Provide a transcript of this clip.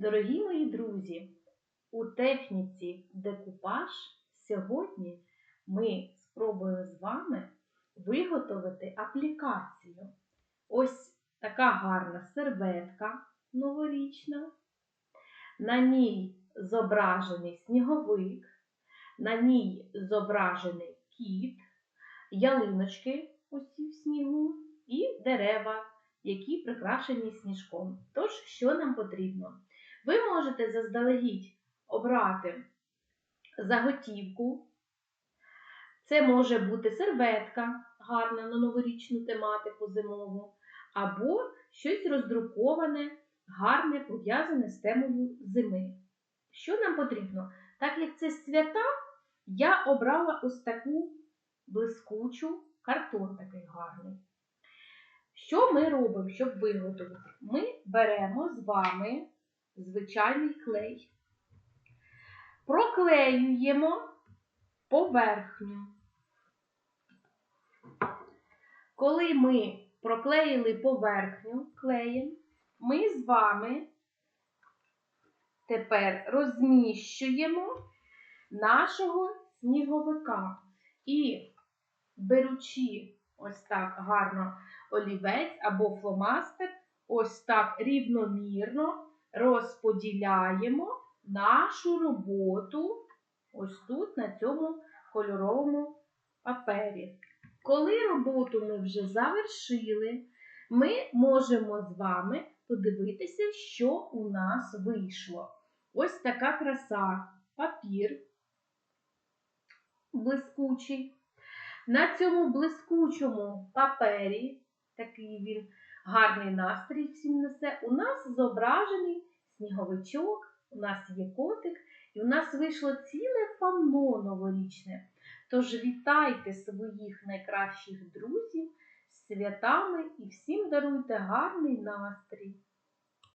Дорогі мої друзі, у техніці декупаж сьогодні ми спробуємо з вами виготовити аплікацію. Ось така гарна серветка новорічна. На ній зображений сніговик, на ній зображений кіт, ялиночки усі в снігу і дерева, які прикрашені сніжком. Тож, що нам потрібно? Ви можете заздалегідь обрати заготівку. Це може бути серветка гарна на новорічну тематику зимову, або щось роздруковане, гарне, пов'язане з темою зими. Що нам потрібно? Так як це свята, я обрала ось таку блискучу картон такий гарний. Що ми робимо, щоб виготовити? Ми беремо з вами звичайний клей, проклеюємо поверхню. Коли ми проклеїли поверхню клеєм, ми з вами тепер розміщуємо нашого сніговика і беручи ось так гарно олівець або фломастер, ось так рівномірно розподіляємо нашу роботу ось тут, на цьому кольоровому папері. Коли роботу ми вже завершили, ми можемо з вами подивитися, що у нас вийшло. Ось така краса, папір блискучий. На цьому блискучому папері, такий він гарний настрій всім несе, у нас зображений сніговичок, у нас є котик, і у нас вийшло ціле панно новорічне. Тож вітайте своїх найкращих друзів з святами і всім даруйте гарний настрій.